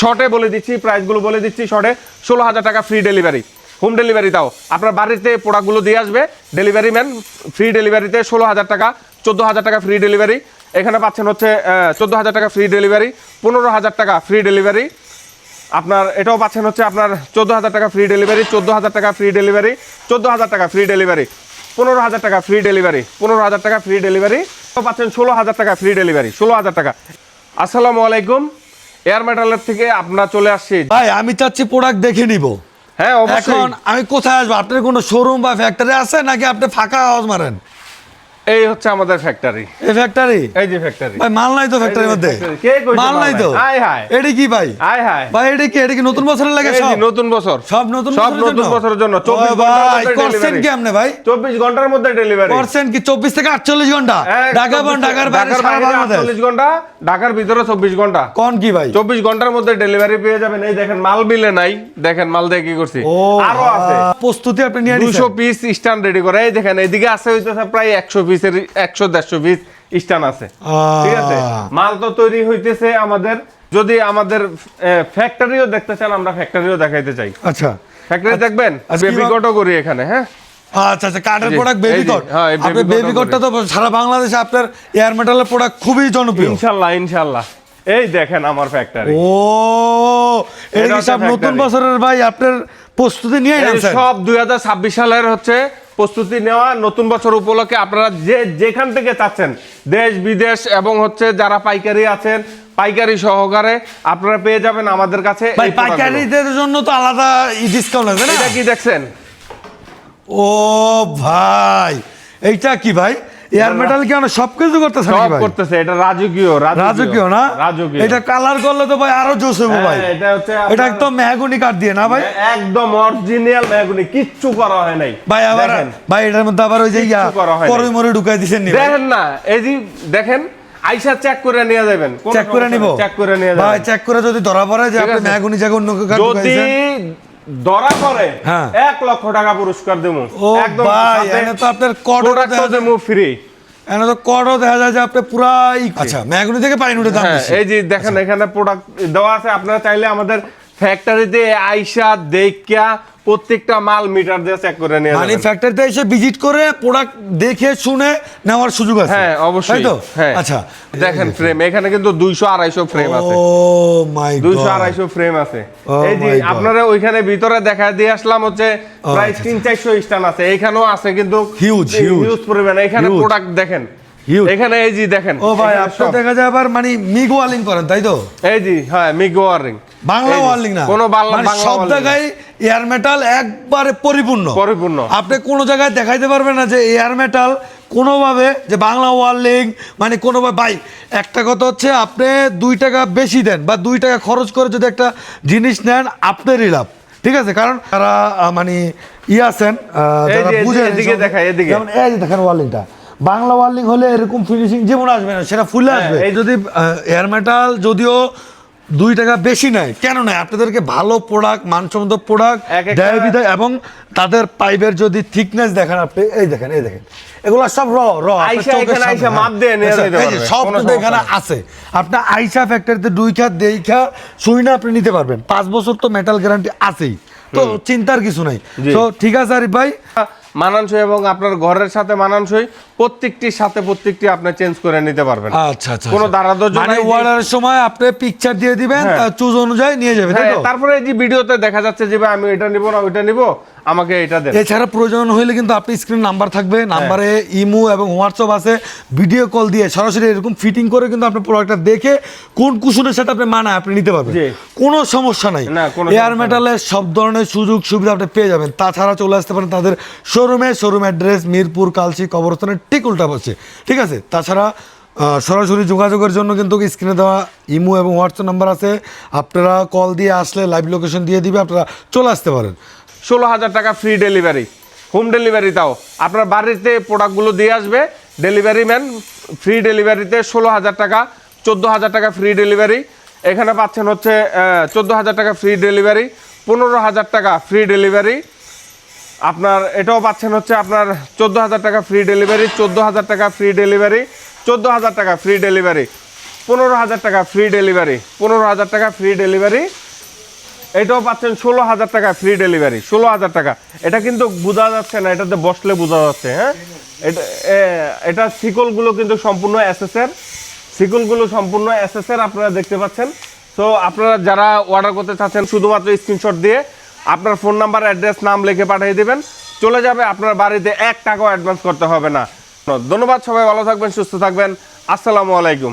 শর্টে বলে দিচ্ছি প্রাইসগুলো বলে দিচ্ছি শর্টে ষোলো হাজার টাকা ফ্রি ডেলিভারি হোম ডেলিভারি তাও আপনার বাড়িতে প্রোডাক্টগুলো দিয়ে আসবে ডেলিভারি ম্যান ফ্রি ডেলিভারিতে ষোলো হাজার টাকা চোদ্দ হাজার টাকা ফ্রি ডেলিভারি এখানে পাচ্ছেন হচ্ছে চোদ্দ হাজার টাকা ফ্রি ডেলিভারি পনেরো হাজার টাকা ফ্রি ডেলিভারি আপনার এটাও পাচ্ছেন হচ্ছে আপনার চোদ্দ হাজার টাকা ফ্রি ডেলিভারি চোদ্দ হাজার টাকা ফ্রি ডেলিভারি চোদ্দ হাজার টাকা ফ্রি ডেলিভারি পনেরো হাজার টাকা ফ্রি ডেলিভারি পনেরো হাজার টাকা ফ্রি ডেলিভারি পাচ্ছেন ষোলো হাজার টাকা ফ্রি ডেলিভারি ষোলো হাজার টাকা আসসালামু আলাইকুম এয়ার মেটালের থেকে আপনার চলে আসছি। ভাই আমি চাচ্ছি প্রোডাক্ট দেখে নিব। হ্যাঁ এখন আমি কোথায় আসব? আপনার কোনো শোরুম বা ফ্যাক্টরি আছে নাকি আপনি ফাঁকা আওয়াজ মারেন? এই হচ্ছে আমাদের ফ্যাক্টরি এই ফ্যাক্টরি এই যে ফ্যাক্টরি ভাই মাল নাই তো ফ্যাক্টরির মধ্যে। কে কইছে মাল নাই? তো। হায় হায়। এটি কি ভাই? আয় হায়। ভাই এটা কি? এটা কি নতুন বছরের লাগে সব? নতুন বছর। সব নতুন সব নতুন বছরের জন্য। 24 ঘণ্টার ভাই মধ্যে করছেন কি আপনি ভাই? চব্বিশ ঘণ্টার মধ্যে ডেলিভারি করছেন কি চব্বিশ থেকে আটচল্লিশ ঘণ্টা? ঢাকা এবং ঢাকার বাইরে সারা বাংলাদেশ। চল্লিশ ঘণ্টা ঢাকার ভিতরে চব্বিশ ঘণ্টা। কোন কি ভাই? চব্বিশ ঘণ্টার মধ্যে ডেলিভারি পেয়ে যাবেন। এই দেখেন মাল বিলে নাই। দেখেন মাল দিয়ে কি করছি? আরও আছে। প্রস্তুতি আপনি নিয়ে দুশো নিছেন? পিস স্ট্যান্ড রেডি করে। এই দেখেন এইদিকে আছে হইতেছে প্রায় একশো পিসের একশো দেড়শো পিস স্ট্যান্ড আছে। ঠিক আছে? মাল তো তৈরি হইতেছে আমাদের যদি আমাদের ফ্যাক্টরিও দেখতে চান আমরা ফ্যাক্টরিও দেখাইতে চাই। আচ্ছা। ফ্যাক্টরি দেখবেন বেবি কটও করি এখানে হ্যাঁ? আচ্ছা আচ্ছা কাঠের প্রোডাক্ট বেবি কট আপনি বেবি কটটা তো সারা বাংলাদেশে আপনার এয়ার মেটালের প্রোডাক্ট খুবই জনপ্রিয়। ইনশাল্লাহ ইনশাল্লাহ। এই দেখেন আমার ফ্যাক্টরি ও এই সব নতুন বছরের ভাই আপনার প্রস্তুতি নিয়ে সব দুই হাজার ছাব্বিশ সালের হচ্ছে প্রস্তুতি নেওয়া নতুন বছর উপলক্ষে আপনারা যে যেখান থেকে চাচ্ছেন দেশ বিদেশ এবং হচ্ছে যারা পাইকারি আছেন পাইকারি সহকারে আপনারা পেয়ে যাবেন আমাদের কাছে ভাই পাইকারিদের জন্য তো আলাদা ডিসকাউন্ট আছে না? এটা কি দেখছেন? ও ভাই এইটা কি ভাই? এয়ার মেটাল কি আমরা সব কিছু করতেছে সব করতেছে এটা রাজকীয় রাজকীয় না? রাজকীয়। এটা কালার করলে তো ভাই আরও জোস হইব হ্যাঁ, ভাই এটা হচ্ছে এটা একদম মেহগুনি কাঠ দিয়ে না ভাই? একদম অরিজিনাল মেগুনি কিচ্ছু করা হয় নাই। ভাই আবার ভাই এটার মধ্যে আবার ওই যে ইয়া হয়। করই মরে ঢুকাই দিছেন নি দেখেন না এই যে দেখেন আইসা চেক করে নিয়ে যাবেন। চেক করে নিব? চেক করে নিয়ে ভাই চেক করে যদি ধরা পড়ে যে আপনি মেহগুনি জায়গা অন্য কাঠ যদি ধরা করে হ্যাঁ। এক লক্ষ টাকা পুরস্কার দেবো। একদম তো আপনার কট প্রোডাক্ট ফ্রি এখানে তো করো দেখা যায় যে আপনি পুরাই আচ্ছা ম্যাগনি থেকে পানি উঠে দাম হ্যাঁ এই যে দেখেন এখানে প্রোডাক্ট দেওয়া আছে। আপনারা চাইলে আমাদের ফ্যাক্টরিতে আইসা দেখা প্রত্যেকটা মাল মিটার দিয়ে চেক করে নিয়ে মানে ফ্যাক্টরিতে এসে ভিজিট করে প্রোডাক্ট দেখে শুনে নেওয়ার সুযোগ আছে। হ্যাঁ অবশ্যই। তাই তো? হ্যাঁ। আচ্ছা। দেখেন ফ্রেম এখানে কিন্তু দুইশো আড়াইশো ফ্রেম আছে। ও মাই দুইশো আড়াইশো ফ্রেম আছে। Oh এই যে আপনারা ওইখানে ভিতরে দেখা দিয়ে আসলাম হচ্ছে প্রায় আচ্ছা, তিন চারশো স্টান আছে। এখানেও আছে কিন্তু হিউজ. হিউজ পরিমাণ। এখানে প্রোডাক্ট দেখেন. এখানে এই যে দেখেন ও ভাই সব- দেখা যায় আবার মানে মিগ ওয়ালিং করেন তাই তো? এই জি হ্যাঁ মিগ ওয়ারিং বাংলা ওয়ালিং না? কোনো বাংলা মানে সব জায়গায় এয়ার মেটাল একবারে পরিপূর্ণ। পরিপূর্ণ। আপনি কোনো জায়গায় দেখাইতে পারবেন না যে এয়ার মেটাল কোনোভাবে যে বাংলা ওয়ার্লিং মানে কোনোভাবে ভাই একটা কথা হচ্ছে আপনি দুই টাকা বেশি দেন বা দুই টাকা খরচ করে যদি একটা জিনিস নেন আপনারই লাভ। ঠিক আছে? কারণ তারা আহ, মানে ই আছেন আহ, যারা এই দেখেন ওয়ার্লিংটা বাংলা ওয়ার্লিং হলে এরকম ফিনিশিং যেমন আসবে না সেটা ফুলে হ্যাঁ, আসবে। এই- যদি এয়ার মেটাল যদিও দুই টাকা বেশি নেয় কেন নয়? আপনাদেরকে ভালো প্রোডাক্ট মানসম্মত প্রোডাক্ট দেয় এবং তাদের পাইপের যদি থিকনেস দেখেন আপনি এই দেখেন এই দেখেন এগুলো সব র র আচ্ছা, সব এখানে আছে। আপনার আইসা ফ্যাক্টরিতে দুইখা দেইখা শুই না আপনি নিতে পারবেন। পাঁচ বছর তো মেটাল গ্যারান্টি আছেই। তো চিন্তার কিছু নাই। তো ঠিক আছে আরিফ ভাই। মানানসই এবং আপনার ঘরের সাথে মানানসই প্রত্যেকটির সাথে প্রত্যেকটি আপনি চেঞ্জ করে নিতে পারবেন। আচ্ছা আচ্ছা কোনো দাঁড়াদোর মানে নাই। অর্ডারের সময় আপনি পিকচার দিয়ে দিবেন হ্যাঁ। চুজ অনুযায়ী নিয়ে যাবেন হ্যাঁ, তারপরে এই যে ভিডিওতে দেখা যাচ্ছে যে আমি এটা নিব না ওইটা নিব। আমাকে এটা দেন। এছাড়া প্রয়োজন হলে কিন্তু আপনি স্ক্রিন নাম্বার থাকবে নাম্বারে ইমো এবং হোয়াটসঅ্যাপ আছে ভিডিও কল দিয়ে সরাসরি এরকম ফিটিং করে কিন্তু আপনি প্রোডাক্টটা দেখে কোন কুশনের সাথে আপনি মানায় আপনি নিতে পারবেন। কোনো সমস্যা নাই। এয়ার মেটালের সব ধরনের সুযোগ সুবিধা আপনি পেয়ে যাবেন। তাছাড়া চলে আসতে পারেন তাদের শোরুমে শোরুম অ্যাড্রেস মিরপুর কালচি কবরস্থানের ঠিক উল্টা পড়ছে ঠিক আছে? তাছাড়া সরাসরি যোগাযোগের জন্য কিন্তু স্ক্রিনে দেওয়া ইমো এবং হোয়াটসঅ্যাপ নাম্বার আছে। আপনারা কল দিয়ে আসলে লাইভ লোকেশন দিয়ে দিবে আপনারা চলে আসতে পারেন। ষোলো হাজার টাকা ফ্রি ডেলিভারি হোম ডেলিভারি তাও। আপনার বাড়িতে প্রোডাক্টগুলো দিয়ে আসবে ডেলিভারি ম্যান ফ্রি ডেলিভারিতে ষোলো হাজার টাকা, চোদ্দ হাজার টাকা ফ্রি ডেলিভারি এখানে পাচ্ছেন হচ্ছে চোদ্দ হাজার টাকা ফ্রি ডেলিভারি পনেরো হাজার টাকা ফ্রি ডেলিভারি আপনার এটাও পাচ্ছেন হচ্ছে আপনার চোদ্দ হাজার টাকা ফ্রি ডেলিভারি চোদ্দ হাজার টাকা ফ্রি ডেলিভারি চোদ্দ হাজার টাকা ফ্রি ডেলিভারি পনেরো হাজার টাকা ফ্রি ডেলিভারি পনেরো হাজার টাকা ফ্রি ডেলিভারি এটাও পাচ্ছেন ষোলো হাজার টাকা ফ্রি ডেলিভারি ষোলো হাজার টাকা। এটা কিন্তু বোঝা যাচ্ছে না, এটাতে বসলে বোঝা যাচ্ছে হ্যাঁ? এটা এটা সিকলগুলো কিন্তু সম্পূর্ণ এসএসের সিকলগুলো সম্পূর্ণ এসএসের আপনারা দেখতে পাচ্ছেন। তো আপনারা যারা অর্ডার করতে চাচ্ছেন শুধুমাত্র স্ক্রিনশট দিয়ে, আপনার ফোন নাম্বার অ্যাড্রেস নাম লিখে পাঠিয়ে দেবেন। চলে যাবে আপনার বাড়িতে, এক টাকাও অ্যাডভান্স করতে হবে না। ধন্যবাদ সবাই, ভালো থাকবেন, সুস্থ থাকবেন। আসসালামু আলাইকুম।